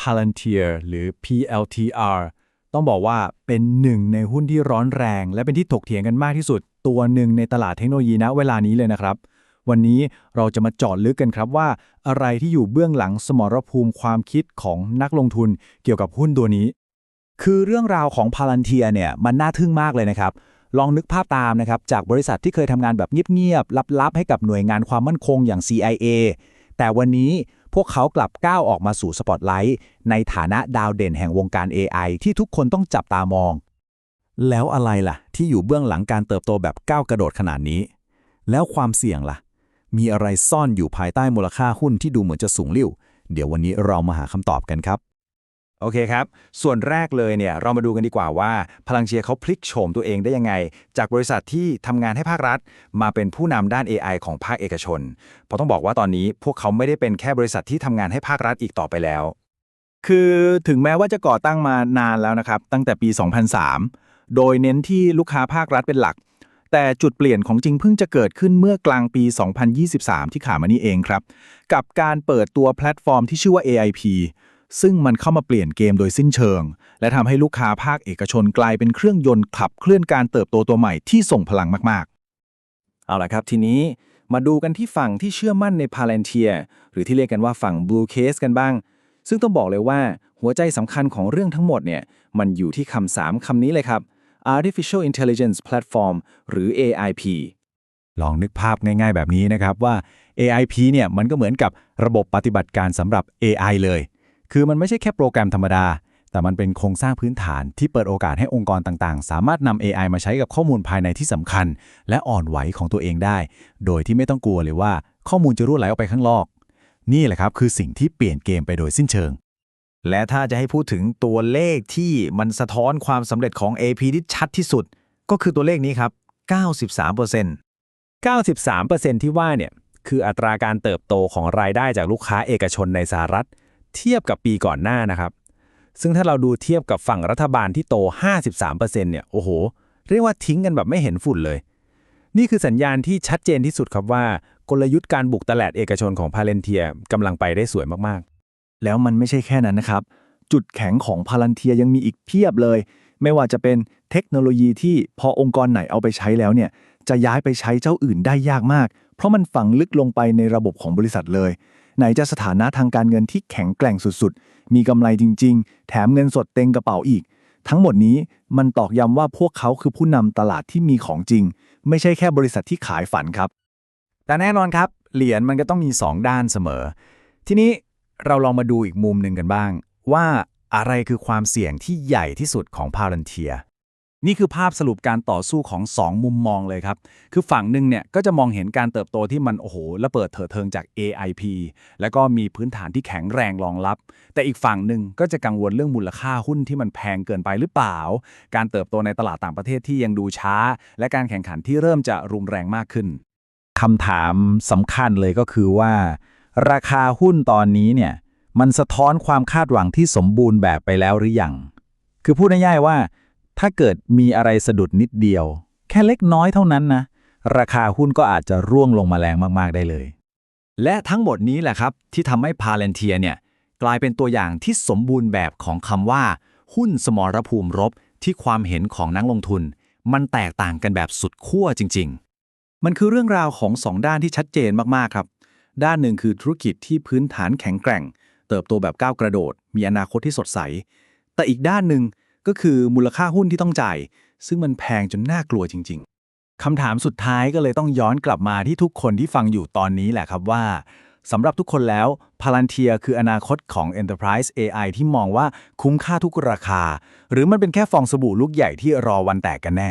Palantir หรือ PLTR ต้องบอกว่าเป็นหนึ่งในหุ้นที่ร้อนแรง และเป็นที่ถกเถียงกันมากที่สุด ตัวหนึ่งในตลาดเทคโนโลยีณเวลานี้เลยนะครับ วันนี้เราจะมาจาะลึกกันครับว่า อะไรที่อยู่เบื้องหลังสมรภูมิความคิดของนักลงทุนเกี่ยวกับหุ้นตัวนี้ คือเรื่องราวของพาลันเทียเนี่ยมันน่าทึ่งมากเลยนะครับ ลองนึกภาพตามนะครับจากบริษัทที่เคยทำงานแบบเงียบๆลับๆ ให้กับหน่วยงานความมั่นคงอย่าง CIA แต่วันนี้ พวกเขากลับก้าวออกมาสู่สปอตไลท์ในฐานะดาวเด่นแห่งวงการ AI ที่ทุกคนต้องจับตามอง แล้วอะไรล่ะ ที่อยู่เบื้องหลังการเติบโตแบบก้าวกระโดดขนาดนี้ แล้วความเสี่ยงล่ะ มีอะไรซ่อนอยู่ภายใต้มูลค่าหุ้นที่ดูเหมือนจะสูงลิ่วเดี๋ยววันนี้เรามาหาคำตอบกันครับ โอเคครับ ส่วนแรกเลยเนี่ยเรามาดูกันดีกว่าว่า พลังเชียร์เขาพลิกโฉมตัวเองได้ยังไง จากบริษัทที่ทำงานให้ภาครัฐ มาเป็นผู้นำด้าน AI ของภาคเอกชน เพราะต้องบอกว่าตอนนี้พวกเขาไม่ได้เป็นแค่บริษัทที่ทำงานให้ภาครัฐอีกต่อไปแล้ว คือถึงแม้ว่าจะก่อตั้งมานานแล้วนะครับ ตั้งแต่ปี 2003 โดยเน้นที่ลูกค้าภาครัฐเป็นหลัก แต่จุดเปลี่ยนของจริงเพิ่งจะเกิดขึ้นเมื่อกลางปี 2023 ที่ขามานี้เองครับ กับการเปิดตัวแพลตฟอร์มที่ชื่อว่า AIP ซึ่งมันเข้ามาเปลี่ยนเกมโดยสิ้นเชิง และทำให้ลูกค้าภาคเอกชนกลายเป็นเครื่องยนต์ขับเคลื่อนการเติบโตตัวใหม่ที่ส่งพลังมากๆ เอาละครับทีนี้มาดูกันที่ฝั่งที่เชื่อมั่นใน Palantir หรือที่เรียกกันว่าฝั่ง Blue Case กันบ้าง ซึ่งต้องบอกเลยว่าหัวใจสำคัญของเรื่องทั้งหมดเนี่ยมันอยู่ที่คำสามคำนี้เลยครับ Artificial Intelligence Platform หรือ AIP ลองนึกภาพง่ายๆแบบนี้นะครับว่า AIP เนี่ยมันก็เหมือนกับระบบปฏิบัติการสำหรับ AI เลย คือมันไม่ใช่แค่โปรแกรมธรรมดา แต่มันเป็นโครงสร้างพื้นฐานที่เปิดโอกาสให้องค์กรต่างๆ สามารถนำ AI มาใช้กับข้อมูลภายในที่สำคัญ และอ่อนไหวของตัวเองได้ โดยที่ไม่ต้องกลัวเลยว่าข้อมูลจะรั่วไหลออกไปข้างนอก นี่แหละครับคือสิ่งที่เปลี่ยนเกมไปโดยสิ้นเชิง และถ้าจะให้พูดถึงตัวเลขที่มันสะท้อนความสำเร็จของ AP ที่ชัดที่สุด ก็คือตัวเลขนี้ครับ 93% 93%ที่ว่าเนี่ยคืออัตราการเติบโตของรายได้จากลูกค้าเอกชนในสหรัฐ เทียบกับปีก่อนหน้านะครับ ซึ่งถ้าเราดูเทียบกับฝั่งรัฐบาลที่โต 53%เนี่ยโอ้โห เรียกว่าทิ้งกันแบบไม่เห็นฝุ่นเลย นี่คือสัญญาณที่ชัดเจนที่สุดครับว่ากลยุทธ์การบุกตลาดเอกชนของพาเลนเทียกำลังไปได้สวยมากๆ แล้วมันไม่ใช่แค่นั้นนะครับ จุดแข็งของพาลันเทียยังมีอีกเพียบเลย ไม่ว่าจะเป็นเทคโนโลยีที่พอองค์กรไหนเอาไปใช้แล้วเนี่ยจะย้ายไปใช้เจ้าอื่นได้ยากมาก เพราะมันฝังลึกลงไปในระบบของบริษัทเลย ไหนจะสถานะทางการเงินที่แข็งแกร่งสุดๆ มีกำไรจริง ๆ แถมเงินสดเต็งกระเป๋าอีก ทั้งหมดนี้มันตอกย้ำว่าพวกเขาคือผู้นำตลาดที่มีของจริง ไม่ใช่แค่บริษัทที่ขายฝันครับ แต่แน่นอนครับ เหรียญมันก็ต้องมี 2 ด้านเสมอ ทีนี้เราลองมาดูอีกมุมหนึ่งกันบ้าง ว่าอะไรคือความเสี่ยงที่ใหญ่ที่สุดของพาลันเทีย นี่คือภาพสรุปการต่อสู้ของ 2 มุมมองเลยครับ คือฝั่งหนึ่งเนี่ยก็จะมองเห็นการเติบโตที่มันโอ้โหระเบิดเถิดเทิงจาก AIP แล้วก็มีพื้นฐานที่แข็งแรงรองรับ แต่อีกฝั่งหนึ่งก็จะกังวลเรื่องมูลค่าหุ้นที่มันแพงเกินไปหรือเปล่า การเติบโตในตลาดต่างประเทศที่ยังดูช้า และการแข่งขันที่เริ่มจะรุนแรงมากขึ้นคำถามสำคัญเลยก็คือว่า ราคาหุ้นตอนนี้เนี่ยมันสะท้อนความคาดหวังที่สมบูรณ์แบบไปแล้วหรือยังคือพูดง่ายๆว่า ถ้าเกิดมีอะไรสะดุดนิดเดียว แค่เล็กน้อยเท่านั้นนะ ราคาหุ้นก็อาจจะร่วงลงมาแรงมากๆได้เลย และทั้งหมดนี้แหละครับ ที่ทำให้พาเลนเทียเนี่ยกลายเป็นตัวอย่างที่สมบูรณ์แบบของคำว่า หุ้นสมรภูมิรบที่ความเห็นของนักลงทุน มันแตกต่างกันแบบสุดขั้วจริง ๆ มันคือเรื่องราวของสองด้านที่ชัดเจนมากๆครับ ด้านหนึ่งคือธุรกิจที่พื้นฐานแข็งแกร่ง เติบโตแบบก้าวกระโดด มีอนาคตที่สดใส แต่อีกด้านหนึ่ง ก็คือมูลค่าหุ้นที่ต้องจ่าย ซึ่งมันแพงจนน่ากลัวจริง ๆคำถามสุดท้ายก็เลยต้องย้อนกลับมาที่ทุกคนที่ฟังอยู่ตอนนี้แหละครับว่าสำหรับทุกคนแล้ว Palantir คืออนาคตของ Enterprise AI ที่มองว่าคุ้มค่าทุกราคา หรือมันเป็นแค่ฟองสบู่ลูกใหญ่ที่รอวันแตกกันแน่